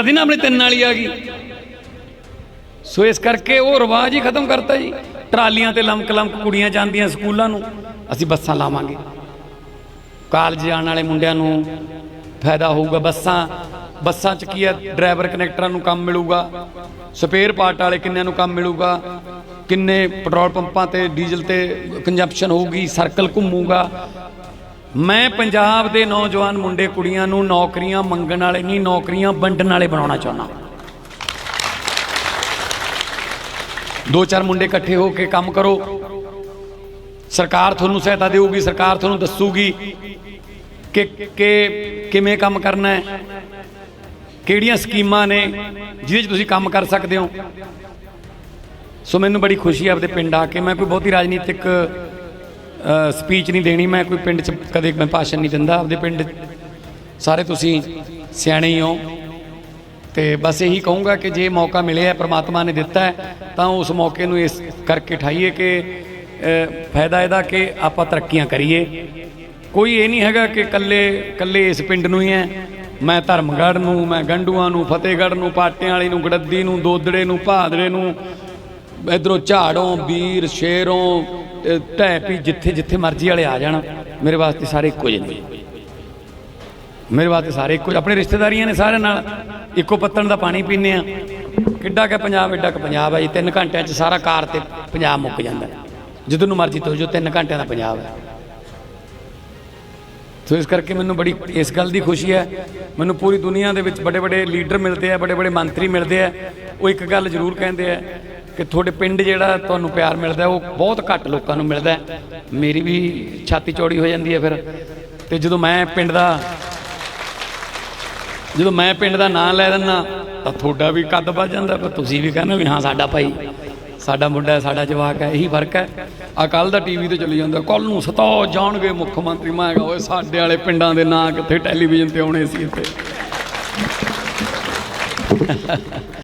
ਅਸੀਂ ਨਾ ਆਪਣੀ ਤਿੰਨ ਵਾਲੀ ਆ ਗਈ। ਸੋ ਇਸ ਕਰਕੇ ਉਹ ਰਿਵਾਜ ਹੀ ਖਤਮ ਕਰਤਾ ਜੀ। ਟਰਾਲੀਆਂ ਤੇ ਲਮਕ ਲਮਕ ਕੁੜੀਆਂ ਜਾਂਦੀਆਂ ਸਕੂਲਾਂ ਨੂੰ, ਅਸੀਂ ਬੱਸਾਂ ਲਾਵਾਂਗੇ। ਕਾਲਜ ਜਾਣ ਵਾਲੇ ਮੁੰਡਿਆਂ ਨੂੰ ਫਾਇਦਾ ਹੋਊਗਾ ਬੱਸਾਂ। ਬੱਸਾਂ 'ਚ ਕੀ ਹੈ ਡਰਾਈਵਰ ਕਨੈਕਟਰਾਂ ਨੂੰ ਕੰਮ ਮਿਲੂਗਾ। ਸਪੇਅਰ ਪਾਰਟ ਵਾਲੇ ਕਿੰਨਿਆਂ ਨੂੰ ਕੰਮ ਮਿਲੂਗਾ। ਕਿੰਨੇ ਪੈਟਰੋਲ ਪੰਪਾਂ ਤੇ, ਡੀਜ਼ਲ ਤੇ ਕੰਜੰਪਸ਼ਨ ਹੋਊਗੀ ਸਰਕਲ ਘੁੰਮੂਗਾ। ਮੈਂ ਪੰਜਾਬ ਦੇ ਨੌਜਵਾਨ ਮੁੰਡੇ ਕੁੜੀਆਂ ਨੂੰ ਨੌਕਰੀਆਂ ਮੰਗਣ ਵਾਲੇ ਨਹੀਂ, ਨੌਕਰੀਆਂ ਵੰਡਣ ਵਾਲੇ ਬਣਾਉਣਾ ਚਾਹੁੰਦਾ। ਦੋ ਚਾਰ ਮੁੰਡੇ ਇਕੱਠੇ ਹੋ ਕੇ ਕੰਮ ਕਰੋ। ਸਰਕਾਰ ਤੁਹਾਨੂੰ ਸਹਾਇਤਾ ਦੇਊਗੀ, ਸਰਕਾਰ ਤੁਹਾਨੂੰ ਦੱਸੂਗੀ ਕਿ ਕਿ ਕਿਵੇਂ ਕੰਮ ਕਰਨਾ ਹੈ, ਕਿਹੜੀਆਂ ਸਕੀਮਾਂ ਨੇ ਜਿਹਦੇ 'ਚ ਤੁਸੀਂ ਕੰਮ ਕਰ ਸਕਦੇ ਹੋ। ਸੋ ਮੈਨੂੰ ਬੜੀ ਖੁਸ਼ੀ ਹੈ ਆਪਦੇ ਪਿੰਡ ਆ ਕੇ। ਮੈਂ ਕੋਈ ਬਹੁਤੀ ਰਾਜਨੀਤਿਕ ਸਪੀਚ ਨਹੀਂ ਦੇਣੀ, ਮੈਂ ਕੋਈ ਪਿੰਡ 'ਚ ਕਦੇ ਮੈਂ ਭਾਸ਼ਣ ਨਹੀਂ ਦਿੰਦਾ, ਆਪਦੇ ਪਿੰਡ ਸਾਰੇ ਤੁਸੀਂ ਸਿਆਣੇ ਹੀ ਹੋ। ਤੇ ਬਸ ਇਹੀ ਕਹੂੰਗਾ ਕਿ ਜੇ ਮੌਕਾ ਮਿਲਿਆ, ਪ੍ਰਮਾਤਮਾ ਨੇ ਦਿੱਤਾ ਹੈ, ਤਾਂ ਉਸ ਮੌਕੇ ਨੂੰ ਇਸ ਕਰਕੇ ਠਾਈਏ ਕਿ ਫਾਇਦਾ ਇਹਦਾ ਕਿ ਆਪਾਂ ਤਰੱਕੀਆਂ ਕਰੀਏ। ਕੋਈ ਇਹ ਨਹੀਂ ਹੈਗਾ ਕਿ ਕੱਲੇ ਕੱਲੇ ਇਸ ਪਿੰਡ ਨੂੰ ਹੀ ਹੈ। ਮੈਂ ਧਰਮਗੜ੍ਹ ਨੂੰ, ਮੈਂ ਗੰਡੂਆਂ ਨੂੰ, ਫਤਿਹਗੜ੍ਹ ਨੂੰ, ਪਾਟਿਆਂ ਵਾਲੀ ਨੂੰ, ਗੜੱਦੀ ਨੂੰ ਦੋਦੜੇ ਨੂੰ, ਭਾਦੜੇ ਨੂੰ, ਇਧਰੋਂ ਝਾੜੋਂ ਵੀਰ ਸ਼ੇਰੋਂ ਤੇ ਢੈਪੀ ਜਿੱਥੇ ਜਿੱਥੇ ਮਰਜ਼ੀ ਵਾਲੇ ਆ ਜਾਣ, ਮੇਰੇ ਵਾਸਤੇ ਸਾਰੇ ਇੱਕੋ ਜਿਹੇ ਨੇ। ਮੇਰੇ ਵਾਸਤੇ ਸਾਰੇ ਇੱਕੋ ਆਪਣੇ ਰਿਸ਼ਤੇਦਾਰੀਆਂ ਨੇ ਸਾਰਿਆਂ ਨਾਲ ਇੱਕੋ ਪੱਤਣ ਦਾ ਪਾਣੀ ਪੀਂਦੇ ਆ। ਕਿੱਡਾ ਕਿ ਪੰਜਾਬ ਐਡਾ ਕਿ ਪੰਜਾਬ ਹੈ ਜੀ। 3 ਘੰਟਿਆਂ 'ਚ ਸਾਰਾ ਕਾਰ ਤੇ ਪੰਜਾਬ ਮੁੱਕ ਜਾਂਦਾ। ਜਦੋਂ ਨੂੰ ਮਰਜ਼ੀ ਤੁਰ ਜੋ 3 ਘੰਟਿਆਂ ਦਾ ਪੰਜਾਬ ਹੈ ਸੋ ਇਸ ਕਰਕੇ ਮੈਨੂੰ ਬੜੀ, ਇਸ ਗੱਲ ਦੀ ਖੁਸ਼ੀ ਹੈ। ਮੈਨੂੰ ਪੂਰੀ ਦੁਨੀਆ ਦੇ ਵਿੱਚ ਵੱਡੇ ਵੱਡੇ ਲੀਡਰ ਮਿਲਦੇ ਆ ਬੜੇ ਬੜੇ ਮੰਤਰੀ ਮਿਲਦੇ ਆ। ਉਹ ਇੱਕ ਗੱਲ ਜ਼ਰੂਰ ਕਹਿੰਦੇ ਆ ਕਿ ਤੁਹਾਡੇ ਪਿੰਡ ਜਿਹੜਾ ਤੁਹਾਨੂੰ ਪਿਆਰ ਮਿਲਦਾ ਉਹ ਬਹੁਤ ਘੱਟ ਲੋਕਾਂ ਨੂੰ ਮਿਲਦਾ ਮੇਰੀ ਵੀ ਛਾਤੀ ਚੌੜੀ ਹੋ ਜਾਂਦੀ ਹੈ ਫਿਰ। ਤੇ ਜਦੋਂ ਮੈਂ ਪਿੰਡ ਦਾ ਜਦੋਂ ਮੈਂ ਪਿੰਡ ਦਾ ਨਾਂ ਲੈ ਦਿੰਦਾ, ਤਾਂ ਤੁਹਾਡਾ ਵੀ ਕੱਦ ਵੱਧ ਜਾਂਦਾ ਪਰ ਤੁਸੀਂ ਵੀ ਕਹਿੰਦੇ ਵੀ ਹਾਂ, ਸਾਡਾ ਭਾਈ, ਸਾਡਾ ਮੁੰਡਾ ਸਾਡਾ ਜਵਾਕ ਹੈ, ਇਹੀ ਫ਼ਰਕ ਹੈ। ਆ ਕੱਲ ਦਾ ਟੀਵੀ ਤੇ ਚੱਲੀ ਜਾਂਦਾ ਕੱਲ ਨੂੰ ਸਤਾਓ ਜਾਣਗੇ ਮੁੱਖ ਮੰਤਰੀ। ਮੈਂ ਕਿਹਾ, ਓਏ ਸਾਡੇ ਵਾਲੇ ਪਿੰਡਾਂ ਦੇ ਨਾਂ ਕਿੱਥੇ ਟੈਲੀਵਿਜ਼ਨ ਤੇ ਆਉਣੇ ਸੀ ਇੱਥੇ?